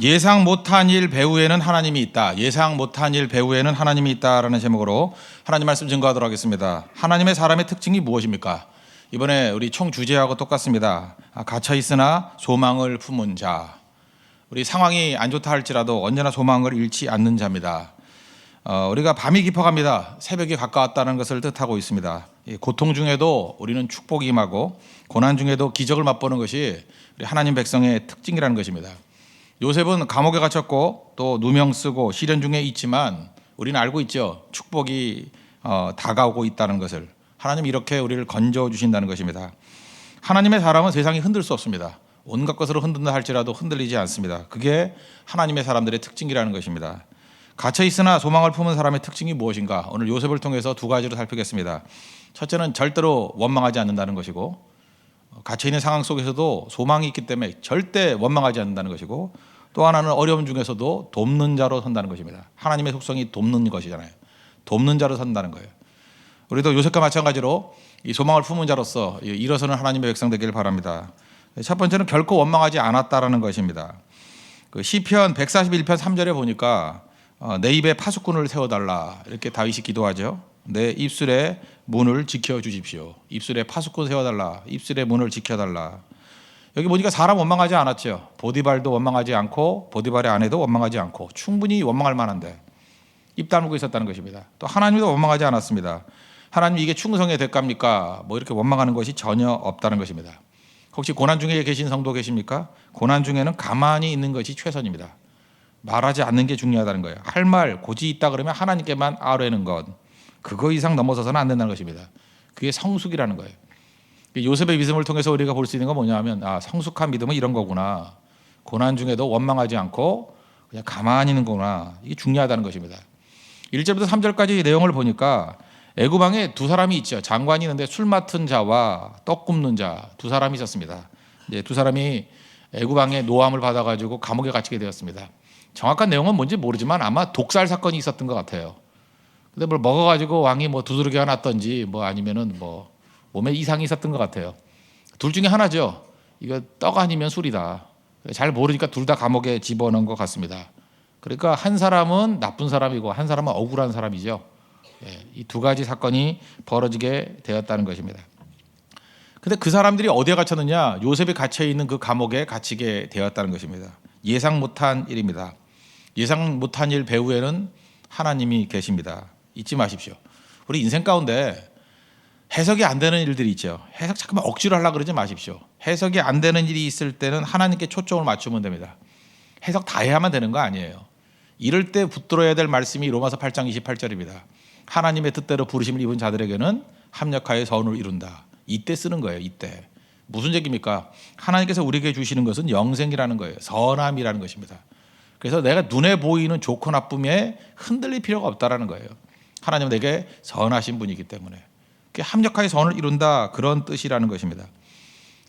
예상 못한 일 배후에는 하나님이 있다. 예상 못한 일 배후에는 하나님이 있다라는 제목으로 하나님 말씀 증거하도록 하겠습니다. 하나님의 사람의 특징이 무엇입니까? 이번에 우리 총 주제하고 똑같습니다. 아, 갇혀 있으나 소망을 품은 자. 우리 상황이 안 좋다 할지라도 언제나 소망을 잃지 않는 자입니다. 어, 우리가 밤이 깊어갑니다. 새벽이 가까웠다는 것을 뜻하고 있습니다. 이 고통 중에도 우리는 축복이 임하고 고난 중에도 기적을 맛보는 것이 우리 하나님 백성의 특징이라는 것입니다. 요셉은 감옥에 갇혔고 또 누명 쓰고 시련 중에 있지만 우리는 알고 있죠. 축복이 어, 다가오고 있다는 것을 하나님 이렇게 우리를 건져 주신다는 것입니다. 하나님의 사람은 세상이 흔들 수 없습니다. 온갖 것으로 흔든다 할지라도 흔들리지 않습니다. 그게 하나님의 사람들의 특징이라는 것입니다. 갇혀 있으나 소망을 품은 사람의 특징이 무엇인가? 오늘 요셉을 통해서 두 가지로 살피겠습니다. 첫째는 절대로 원망하지 않는다는 것이고 갇혀 있는 상황 속에서도 소망이 있기 때문에 절대 원망하지 않는다는 것이고 또 하나는 어려움 중에서도 돕는 자로 선다는 것입니다. 하나님의 속성이 돕는 것이잖아요. 돕는 자로 선다는 거예요. 우리도 요셉과 마찬가지로 이 소망을 품은 자로서 일어서는 하나님의 백성 되기를 바랍니다. 첫 번째는 결코 원망하지 않았다라는 것입니다. 그 시편 141편 3절에 보니까 어, 내 입에 파수꾼을 세워달라 이렇게 다윗이 기도하죠. 내 입술의 문을 지켜 주십시오. 입술에 파수꾼 세워달라. 입술의 문을 지켜달라. 여기 보니까 사람 원망하지 않았죠. 보디발도 원망하지 않고 보디발의 아내도 원망하지 않고 충분히 원망할 만한데 입 다물고 있었다는 것입니다. 또 하나님도 원망하지 않았습니다. 하나님 이게 충성의 대가입니까? 뭐 이렇게 원망하는 것이 전혀 없다는 것입니다. 혹시 고난 중에 계신 성도 계십니까? 고난 중에는 가만히 있는 것이 최선입니다. 말하지 않는 게 중요하다는 거예요. 할 말 고지 있다 그러면 하나님께만 아뢰는 것. 그거 이상 넘어서서는 안 된다는 것입니다. 그게 성숙이라는 거예요. 요셉의 믿음을 통해서 우리가 볼 수 있는 건 뭐냐면 아, 성숙한 믿음은 이런 거구나. 고난 중에도 원망하지 않고 그냥 가만히 있는 거구나. 이게 중요하다는 것입니다. 1절부터 3절까지 내용을 보니까 애굽왕에 두 사람이 있죠. 장관이 있는데 술 맡은 자와 떡 굽는 자 두 사람이 있었습니다. 이제 두 사람이 애굽왕의 노함을 받아가지고 감옥에 갇히게 되었습니다. 정확한 내용은 뭔지 모르지만 아마 독살 사건이 있었던 것 같아요. 근데 뭘 먹어가지고 왕이 뭐 두드러기가 났던지 뭐 아니면은 뭐 몸에 이상이 있었던 것 같아요. 둘 중에 하나죠. 이거 떡 아니면 술이다. 잘 모르니까 둘 다 감옥에 집어넣은 것 같습니다. 그러니까 한 사람은 나쁜 사람이고 한 사람은 억울한 사람이죠. 예, 이두 가지 사건이 벌어지게 되었다는 것입니다. 근데 그 사람들이 어디에 갇혔느냐? 요셉이 갇혀 있는 그 감옥에 갇히게 되었다는 것입니다. 예상 못한 일입니다. 예상 못한 일 배후에는 하나님이 계십니다. 잊지 마십시오. 우리 인생 가운데 해석이 안 되는 일들이 있죠. 해석 잠깐만 억지로 하려 그러지 마십시오. 해석이 안 되는 일이 있을 때는 하나님께 초점을 맞추면 됩니다. 해석 다 해야만 되는 거 아니에요. 이럴 때 붙들어야 될 말씀이 로마서 8장 28절입니다. 하나님의 뜻대로 부르심을 입은 자들에게는 합력하여 선을 이룬다. 이때 쓰는 거예요. 이때. 무슨 얘기입니까? 하나님께서 우리에게 주시는 것은 영생이라는 거예요. 선함이라는 것입니다. 그래서 내가 눈에 보이는 좋고 나쁨에 흔들릴 필요가 없다라는 거예요. 하나님은 내게 선하신 분이기 때문에. 합력하여 선을 이룬다 그런 뜻이라는 것입니다.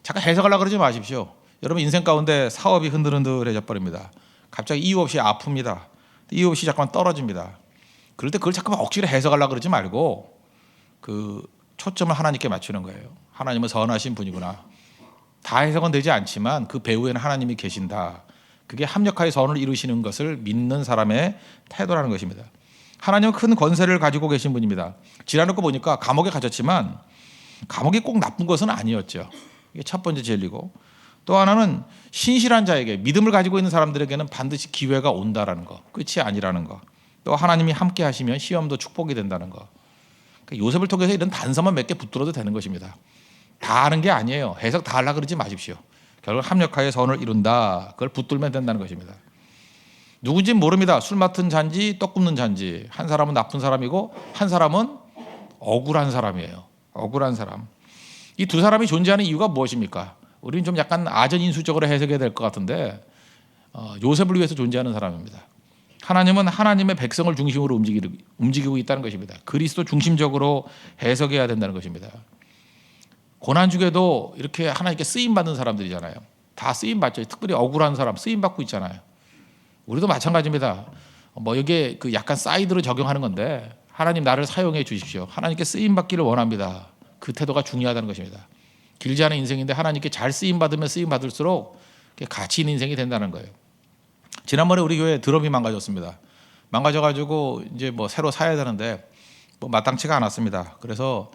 잠깐 해석하려고 그러지 마십시오. 여러분 인생 가운데 사업이 흔들흔들해져 버립니다. 갑자기 이유 없이 아픕니다. 이유 없이 잠깐 떨어집니다. 그럴 때 그걸 잠깐만 억지로 해석하려고 그러지 말고 그 초점을 하나님께 맞추는 거예요. 하나님은 선하신 분이구나. 다 해석은 되지 않지만 그 배후에는 하나님이 계신다. 그게 합력하여 선을 이루시는 것을 믿는 사람의 태도라는 것입니다. 하나님은 큰 권세를 가지고 계신 분입니다. 거 보니까 감옥에 갇혔지만 감옥이 꼭 나쁜 것은 아니었죠. 이게 첫 번째 진리고 또 하나는 신실한 자에게 믿음을 가지고 있는 사람들에게는 반드시 기회가 온다라는 거, 끝이 아니라는 거. 또 하나님이 함께 하시면 시험도 축복이 된다는 거. 그러니까 요셉을 통해서 이런 단서만 몇 개 붙들어도 되는 것입니다. 다 아는 게 아니에요. 해석 다 하려 그러지 마십시오. 결국 합력하여 선을 이룬다. 그걸 붙들면 된다는 것입니다. 누군지 모릅니다. 술 맡은 잔지, 떡 굽는 잔지. 한 사람은 나쁜 사람이고 한 사람은 억울한 사람이에요. 억울한 사람. 이 두 사람이 존재하는 이유가 무엇입니까? 우리는 좀 약간 아전인수적으로 해석해야 될 것 같은데 어, 요셉을 위해서 존재하는 사람입니다. 하나님은 하나님의 백성을 중심으로 움직이고, 움직이고 있다는 것입니다. 그리스도 중심적으로 해석해야 된다는 것입니다. 고난 중에도 이렇게 하나님께 쓰임 받는 사람들이잖아요. 다 쓰임 받죠. 특별히 억울한 사람 쓰임 받고 있잖아요. 우리도 마찬가지입니다. 뭐 이게 그 약간 사이드로 적용하는 건데 하나님 나를 사용해 주십시오. 하나님께 쓰임 받기를 원합니다. 그 태도가 중요하다는 것입니다. 길지 않은 인생인데 하나님께 잘 쓰임 받으면 쓰임 받을수록 가치 있는 인생이 된다는 거예요. 지난번에 우리 교회 드럼이 망가졌습니다. 망가져가지고 이제 뭐 새로 사야 되는데 뭐 마땅치가 않았습니다. 그래서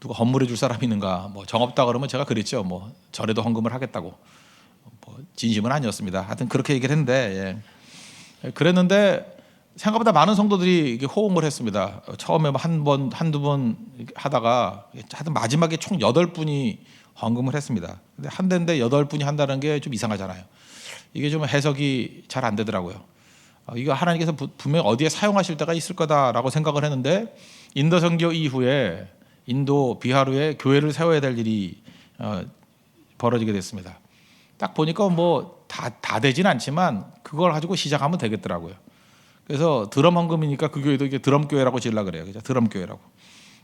누가 헌물해 줄 사람 있는가? 뭐 정없다 그러면 제가 그랬죠. 뭐 절에도 헌금을 하겠다고. 뭐 진심은 아니었습니다. 하여튼 그렇게 얘기를 했는데 예. 그랬는데 생각보다 많은 성도들이 호응을 했습니다. 처음에 뭐한 번, 한두 번 하다가 하여튼 마지막에 총 여덟 분이 헌금을 했습니다. 근데 한 대인데 여덟 분이 한다는 게 좀 이상하잖아요. 이게 좀 해석이 잘 안 되더라고요. 어, 이거 하나님께서 부- 분명히 어디에 사용하실 때가 있을 거다라고 생각을 했는데 인도 선교 이후에 인도 비하루에 교회를 세워야 될 일이 어, 벌어지게 됐습니다. 딱 보니까 뭐 다 다 되진 않지만 그걸 가지고 시작하면 되겠더라고요. 그래서 드럼 헌금이니까 그 교회도 이게 드럼 교회라고 지으려 그래요. 그죠? 드럼 교회라고.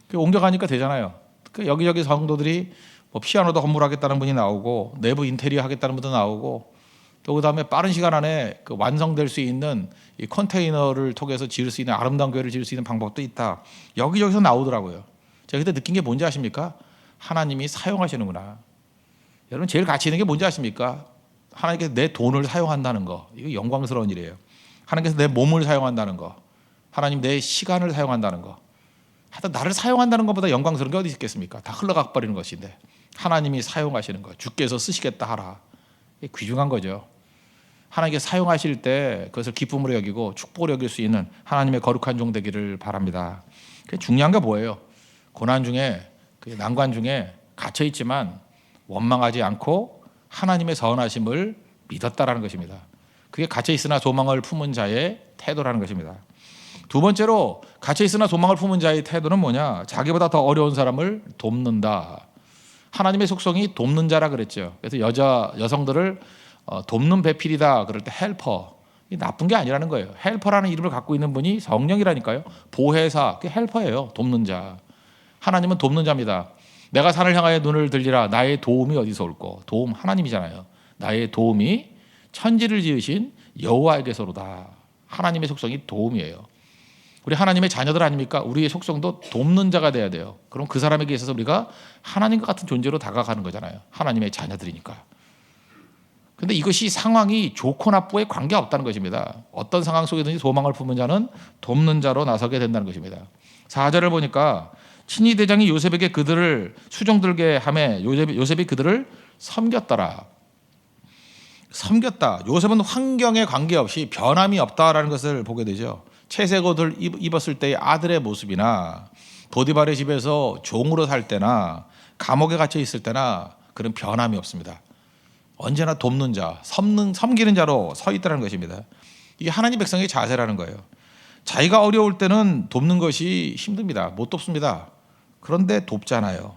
그 옮겨가니까 되잖아요. 그 여기저기 성도들이 뭐 피아노도 헌물하겠다는 분이 나오고 내부 인테리어 하겠다는 분도 나오고 또 그다음에 빠른 시간 안에 그 완성될 수 있는 이 컨테이너를 통해서 지을 수 있는 아름다운 교회를 지을 수 있는 방법도 있다. 여기저기서 나오더라고요. 제가 그때 느낀 게 뭔지 아십니까? 하나님이 사용하시는구나. 여러분 제일 가치 있는 게 뭔지 아십니까? 하나님께서 내 돈을 사용한다는 거. 이거 영광스러운 일이에요. 하나님께서 내 몸을 사용한다는 거. 하나님 내 시간을 사용한다는 거. 하여튼 나를 사용한다는 것보다 영광스러운 게 어디 있겠습니까? 다 흘러가 버리는 것인데 하나님이 사용하시는 거. 주께서 쓰시겠다 하라. 귀중한 거죠. 하나님께 사용하실 때 그것을 기쁨으로 여기고 축복으로 여길 수 있는 하나님의 거룩한 종 되기를 바랍니다. 그 중요한 게 뭐예요? 고난 중에 그 난관 중에 갇혀 있지만 원망하지 않고 하나님의 선하심을 믿었다라는 것입니다. 그게 갇혀 있으나 소망을 품은 자의 태도라는 것입니다. 두 번째로 갇혀 있으나 소망을 품은 자의 태도는 뭐냐? 자기보다 더 어려운 사람을 돕는다. 하나님의 속성이 돕는 자라 그랬죠. 그래서 여자 여성들을 어, 돕는 배필이다 그럴 때 헬퍼 이 나쁜 게 아니라는 거예요. 헬퍼라는 이름을 갖고 있는 분이 성령이라니까요. 보혜사 그 헬퍼예요. 돕는 자. 하나님은 돕는 자입니다. 내가 산을 향하여 눈을 들리라 나의 도움이 어디서 올꼬? 도움 하나님이잖아요. 나의 도움이 천지를 지으신 여호와에게서로다. 하나님의 속성이 도움이에요. 우리 하나님의 자녀들 아닙니까? 우리의 속성도 돕는 자가 돼야 돼요. 그럼 그 사람에게 있어서 우리가 하나님과 같은 존재로 다가가는 거잖아요. 하나님의 자녀들이니까. 근데 이것이 상황이 좋고 나쁘에 관계 없다는 것입니다. 어떤 상황 속에든지 소망을 품은 자는 돕는 자로 나서게 된다는 것입니다. 4절을 보니까 친위 대장이 요셉에게 그들을 수종 들게 함에 요셉이, 요셉이 그들을 섬겼더라. 섬겼다. 요셉은 환경에 관계없이 변함이 없다라는 것을 보게 되죠. 채색 옷을 입- 입었을 때의 아들의 모습이나 보디발의 집에서 종으로 살 때나 감옥에 갇혀 있을 때나 그런 변함이 없습니다. 언제나 돕는 자, 섬는, 섬기는 자로 서 있다는 것입니다. 이게 하나님 백성의 자세라는 거예요. 자기가 어려울 때는 돕는 것이 힘듭니다. 못 돕습니다. 그런데 돕잖아요.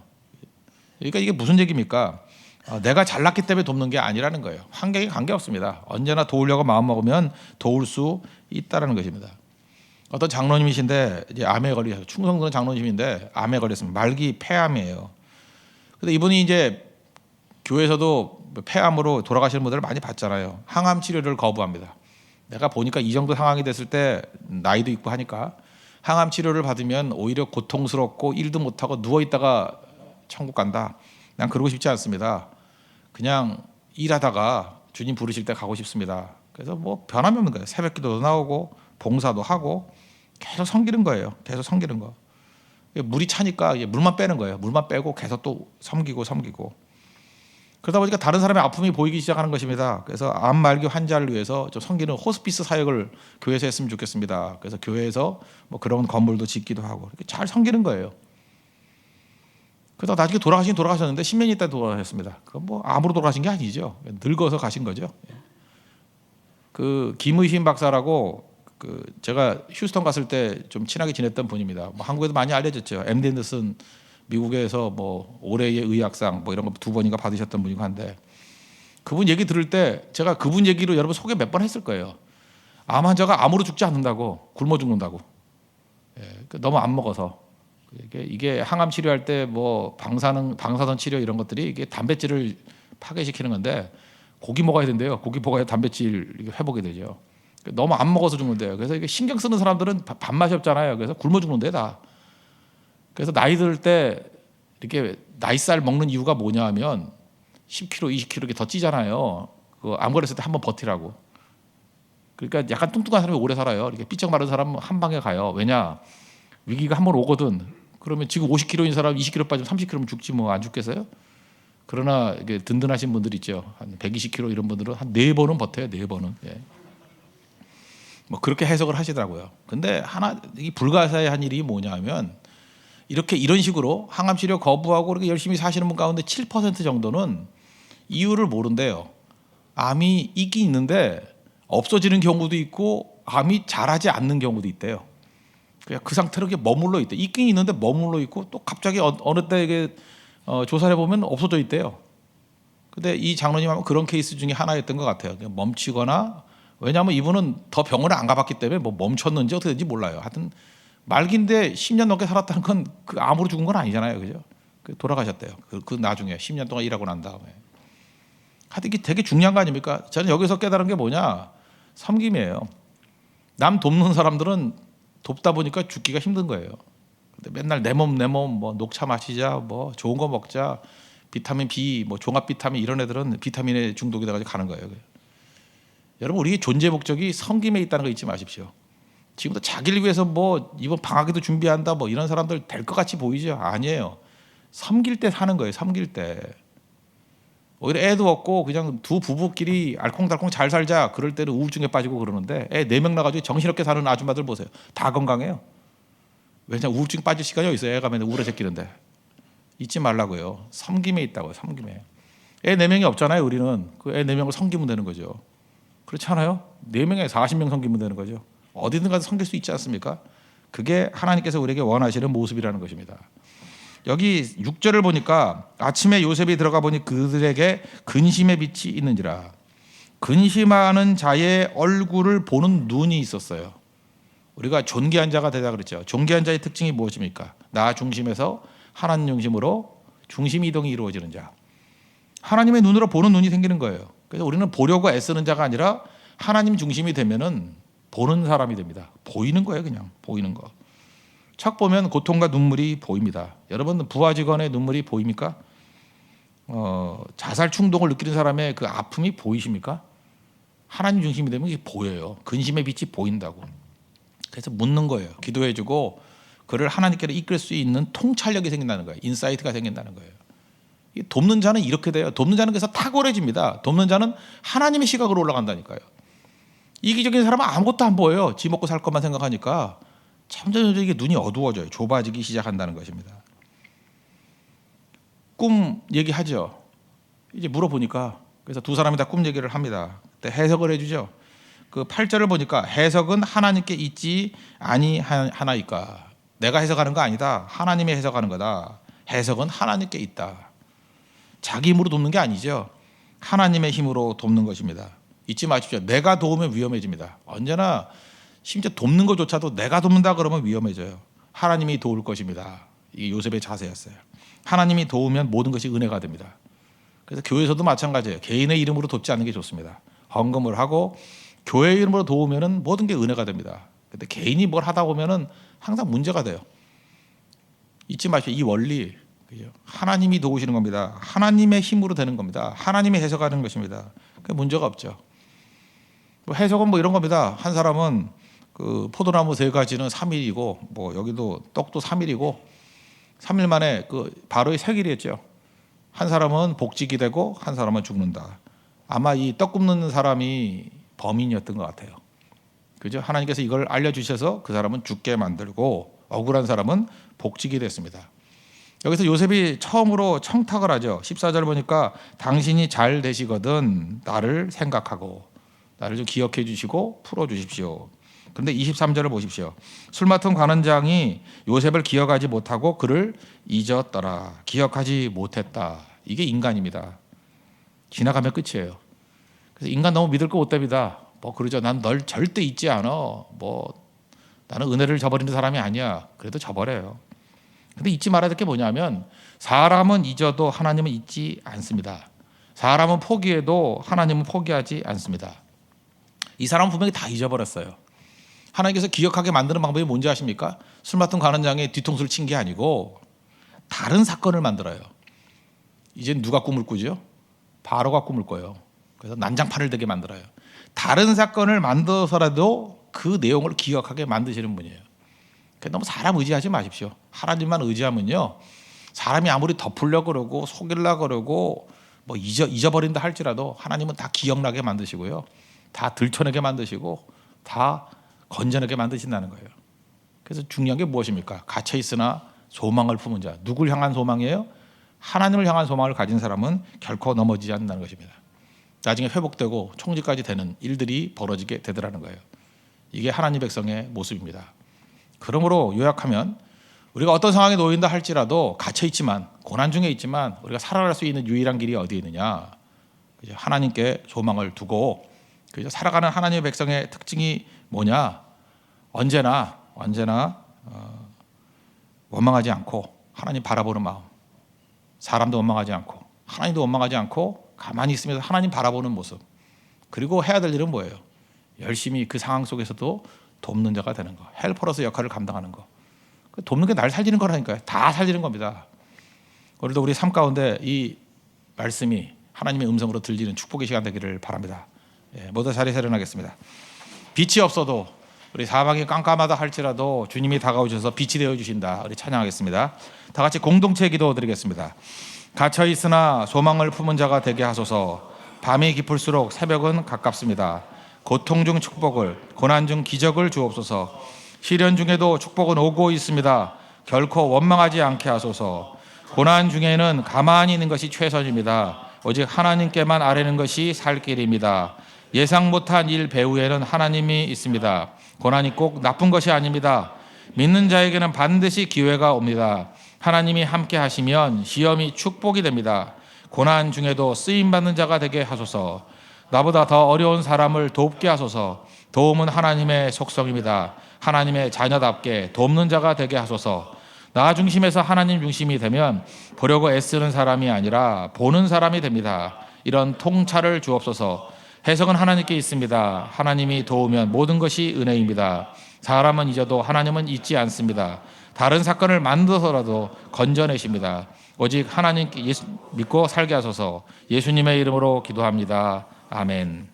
그러니까 이게 무슨 얘기입니까? 어, 내가 잘났기 때문에 돕는 게 아니라는 거예요. 환경에 관계 없습니다. 언제나 도우려고 마음 먹으면 도울 수 있다라는 것입니다. 어떤 장로님이신데 이제 암에 걸리셔서 충성도는 장로님인데 암에 걸렸습니다. 말기 폐암이에요. 근데 이분이 이제 교회에서도 폐암으로 돌아가시는 분들을 많이 봤잖아요. 항암 치료를 거부합니다. 내가 보니까 이 정도 상황이 됐을 때 나이도 있고 하니까 항암 치료를 받으면 오히려 고통스럽고 일도 못하고 누워 있다가 천국 간다. 난 그러고 싶지 않습니다. 그냥 일하다가 주님 부르실 때 가고 싶습니다. 그래서 뭐 변함이 없는 거예요. 새벽기도도 나오고 봉사도 하고 계속 섬기는 거예요. 계속 섬기는 거. 물이 차니까 물만 빼는 거예요. 물만 빼고 계속 또 섬기고 섬기고. 그러다 보니까 다른 사람의 아픔이 보이기 시작하는 것입니다. 그래서 암 말기 환자를 위해서 좀 섬기는 호스피스 사역을 교회에서 했으면 좋겠습니다. 그래서 교회에서 뭐 그런 건물도 짓기도 하고 이렇게 잘 섬기는 거예요. 그러다 나중에 돌아가신 돌아가셨는데 10년 있다 돌아가셨습니다. 그건 뭐 암으로 돌아가신 게 아니죠. 늙어서 가신 거죠. 그 김의신 박사라고 그 제가 휴스턴 갔을 때 좀 친하게 지냈던 분입니다. 뭐 한국에도 많이 알려졌죠. 엠디 앤더슨 미국에서 뭐 올해의 의학상 뭐 이런 거 두 번인가 받으셨던 분이고 한데 그분 얘기 들을 때 제가 그분 얘기로 여러분 소개 몇 번 했을 거예요. 암 환자가 암으로 죽지 않는다고 굶어 죽는다고. 예, 그 너무 안 먹어서 이게, 이게 항암 치료할 때 뭐 방사능 방사선 치료 이런 것들이 이게 단백질을 파괴시키는 건데 고기 먹어야 된대요. 고기 먹어야 단백질 회복이 되죠. 너무 안 먹어서 죽는데요. 그래서 이게 신경 쓰는 사람들은 밥- 밥맛이 없잖아요. 그래서 굶어 죽는데 다. 그래서 나이 들 때 이렇게 나이살 먹는 이유가 뭐냐 하면 10kg, 20kg 이렇게 더 찌잖아요. 그 암 걸렸을 때 한 번 버티라고. 그러니까 약간 뚱뚱한 사람이 오래 살아요. 이렇게 삐쩍 마른 사람은 한 방에 가요. 왜냐 위기가 한 번 오거든. 그러면 지금 50kg인 사람 20kg 빠지면 30kg면 죽지 뭐 안 죽겠어요? 그러나 이게 든든하신 분들 있죠. 한 120kg 이런 분들은 한 네 번은 버텨요. 네 번은. 예. 뭐 그렇게 해석을 하시더라고요. 근데 하나 이 불가사의 한 일이 뭐냐면 이렇게 이런 식으로 항암 치료 거부하고 그렇게 열심히 사시는 분 가운데 7% 정도는 이유를 모른대요. 암이 있긴 있는데 없어지는 경우도 있고 암이 자라지 않는 경우도 있대요. 그냥 그 상태로 이렇게 머물러 있대. 있긴 있는데 머물러 있고 또 갑자기 어- 어느 때 이게 어, 조사를 해보면 없어져 있대요. 근데 이 장로님 하면 그런 케이스 중에 하나였던 것 같아요. 멈추거나 왜냐하면 이분은 더 병원을 안 가봤기 때문에 뭐 멈췄는지 어떻게 된지 몰라요. 하여튼 말기인데 10년 넘게 살았다는 건 그 암으로 죽은 건 아니잖아요. 그죠? 그 돌아가셨대요. 그, 그 나중에 10년 동안 일하고 난 다음에. 하여튼 이게 되게 중요한 거 아닙니까? 저는 여기서 깨달은 게 뭐냐? 섬김이에요. 남 돕는 사람들은 돕다 보니까 죽기가 힘든 거예요. 근데 맨날 내 몸 내 몸 뭐 녹차 마시자 뭐 좋은 거 먹자 비타민 B 뭐 종합 비타민 이런 애들은 비타민에 중독이 돼가지고 가는 거예요. 여러분 우리 존재 목적이 섬김에 있다는 거 잊지 마십시오. 지금도 자기를 위해서 뭐 이번 방학에도 준비한다 뭐 이런 사람들 될 것 같이 보이죠? 아니에요. 섬길 때 사는 거예요. 섬길 때. 오히려 애도 없고 그냥 두 부부끼리 알콩달콩 잘 살자 그럴 때는 우울증에 빠지고 그러는데 애 네 명 나가지고 정신없게 사는 아줌마들 보세요. 다 건강해요. 왜냐 우울증 빠질 시간이 어디 있어요. 애가 맨날 우울해 제끼는데 잊지 말라고요. 섬김에 있다고요. 섬김에. 애 네 명이 없잖아요. 우리는 그 애 네 명을 섬기면 되는 거죠. 그렇지 않아요? 네 명에 40명 섬기면 되는 거죠. 어디든 가서 섬길 수 있지 않습니까? 그게 하나님께서 우리에게 원하시는 모습이라는 것입니다. 여기 6절을 보니까 아침에 요셉이 들어가 보니 그들에게 근심의 빛이 있는지라 근심하는 자의 얼굴을 보는 눈이 있었어요. 우리가 존귀한 자가 되다 그랬죠. 존귀한 자의 특징이 무엇입니까? 나 중심에서 하나님 중심으로 중심 이동이 이루어지는 자. 하나님의 눈으로 보는 눈이 생기는 거예요. 그래서 우리는 보려고 애쓰는 자가 아니라 하나님 중심이 되면은 보는 사람이 됩니다. 보이는 거예요, 그냥 보이는 거. 책 보면 고통과 눈물이 보입니다. 여러분 부하 직원의 눈물이 보입니까? 어, 자살 충동을 느끼는 사람의 그 아픔이 보이십니까? 하나님 중심이 되면 이게 보여요. 근심의 빛이 보인다고. 그래서 묻는 거예요. 기도해주고 그를 하나님께로 이끌 수 있는 통찰력이 생긴다는 거예요. 인사이트가 생긴다는 거예요. 이 돕는 자는 이렇게 돼요. 돕는 자는 그래서 탁월해집니다. 돕는 자는 하나님의 시각으로 올라간다니까요. 이기적인 사람은 아무것도 안 보여요. 지 먹고 살 것만 생각하니까 점점 이게 눈이 어두워져요. 좁아지기 시작한다는 것입니다. 꿈 얘기하죠. 이제 물어보니까 그래서 두 사람이 다 꿈 얘기를 합니다. 그때 해석을 해주죠. 그 8절을 보니까 해석은 하나님께 있지 아니 하나이까. 내가 해석하는 거 아니다. 하나님이 해석하는 거다. 해석은 하나님께 있다. 자기 힘으로 돕는 게 아니죠. 하나님의 힘으로 돕는 것입니다. 잊지 마십시오. 내가 도우면 위험해집니다. 언제나 심지어 돕는 것조차도 내가 돕는다 그러면 위험해져요. 하나님이 도울 것입니다. 이게 요셉의 자세였어요. 하나님이 도우면 모든 것이 은혜가 됩니다. 그래서 교회에서도 마찬가지예요. 개인의 이름으로 돕지 않는 게 좋습니다. 헌금을 하고 교회 이름으로 도우면은 모든 게 은혜가 됩니다. 근데 개인이 뭘 하다 보면은 항상 문제가 돼요. 잊지 마십시오. 이 원리 그죠? 하나님이 도우시는 겁니다. 하나님의 힘으로 되는 겁니다. 하나님이 해석하는 것입니다. 그 문제가 없죠. 뭐 해석은 뭐 이런 겁니다. 한 사람은 그 포도나무 세 가지는 3일이고 뭐 여기도 떡도 3일이고 3일 만에 그 바로의 했죠. 한 사람은 복직이 되고 한 사람은 죽는다. 아마 이 떡 굽는 사람이 범인이었던 것 같아요. 그죠? 하나님께서 이걸 알려주셔서 그 사람은 죽게 만들고 억울한 사람은 복직이 됐습니다. 여기서 요셉이 처음으로 청탁을 하죠. 14절 보니까 당신이 잘 되시거든 나를 생각하고 나를 좀 기억해 주시고 풀어 주십시오. 그런데 23절을 보십시오. 술 맡은 관원장이 요셉을 기억하지 못하고 그를 잊었더라. 기억하지 못했다. 이게 인간입니다. 지나가면 끝이에요. 그래서 인간 너무 믿을 거못 됩니다. 뭐 그러죠. 난 널 절대 잊지 않아. 뭐 나는 은혜를 저버리는 사람이 아니야. 그래도 저버려요. 근데 잊지 말아야 될 게 뭐냐면 사람은 잊어도 하나님은 잊지 않습니다. 사람은 포기해도 하나님은 포기하지 않습니다. 이 사람은 분명히 다 잊어버렸어요. 하나님께서 기억하게 만드는 방법이 뭔지 아십니까? 술 맡은 관원장의 뒤통수를 친 게 아니고 다른 사건을 만들어요. 이제 누가 꿈을 꾸죠? 바로가 꿈을 꿔요. 그래서 난장판을 되게 만들어요. 다른 사건을 만들어서라도 그 내용을 기억하게 만드시는 분이에요. 너무 사람 의지하지 마십시오. 하나님만 의지하면요. 사람이 아무리 덮으려 그러고 속일라 그러고 뭐 잊어 잊어버린다 할지라도 하나님은 다 기억나게 만드시고요. 다 들춰내게 만드시고 다 건져내게 만드신다는 거예요. 그래서 중요한 게 무엇입니까? 갇혀 있으나 소망을 품은 자. 누굴 향한 소망이에요? 하나님을 향한 소망을 가진 사람은 결코 넘어지지 않는다는 것입니다. 나중에 회복되고 총지까지 되는 일들이 벌어지게 되더라는 거예요. 이게 하나님 백성의 모습입니다. 그러므로 요약하면 우리가 어떤 상황에 놓인다 할지라도 갇혀 있지만 고난 중에 있지만 우리가 살아갈 수 있는 유일한 길이 어디에 있느냐? 하나님께 소망을 두고 그죠? 살아가는 하나님의 백성의 특징이 뭐냐? 언제나 언제나 어, 원망하지 않고 하나님 바라보는 마음. 사람도 원망하지 않고 하나님도 원망하지 않고 가만히 있으면서 하나님 바라보는 모습. 그리고 해야 될 일은 뭐예요? 열심히 그 상황 속에서도 돕는 자가 되는 거. 헬퍼로서 역할을 감당하는 거. 그 돕는 게 날 살리는 거라니까요. 다 살리는 겁니다. 오늘도 우리 삶 가운데 이 말씀이 하나님의 음성으로 들리는 축복의 시간 되기를 바랍니다. 예, 모두 자리에 세련하겠습니다. 빛이 없어도 우리 사방이 깜깜하다 할지라도 주님이 다가오셔서 빛이 되어 주신다. 우리 찬양하겠습니다. 다 같이 공동체 기도 드리겠습니다. 갇혀 있으나 소망을 품은 자가 되게 하소서. 밤이 깊을수록 새벽은 가깝습니다. 고통 중 축복을, 고난 중 기적을 주옵소서. 시련 중에도 축복은 오고 있습니다. 결코 원망하지 않게 하소서. 고난 중에는 가만히 있는 것이 최선입니다. 오직 하나님께만 아뢰는 것이 살 길입니다. 예상 못한 일 배후에는 하나님이 있습니다. 고난이 꼭 나쁜 것이 아닙니다. 믿는 자에게는 반드시 기회가 옵니다. 하나님이 함께 하시면 시험이 축복이 됩니다. 고난 중에도 쓰임 받는 자가 되게 하소서. 나보다 더 어려운 사람을 돕게 하소서. 도움은 하나님의 속성입니다. 하나님의 자녀답게 돕는 자가 되게 하소서. 나 중심에서 하나님 중심이 되면 보려고 애쓰는 사람이 아니라 보는 사람이 됩니다. 이런 통찰을 주옵소서. 해석은 하나님께 있습니다. 하나님이 도우면 모든 것이 은혜입니다. 사람은 잊어도 하나님은 잊지 않습니다. 다른 사건을 만들어서라도 건져내십니다. 오직 하나님께 예수, 믿고 살게 하소서 예수님의 이름으로 기도합니다. 아멘.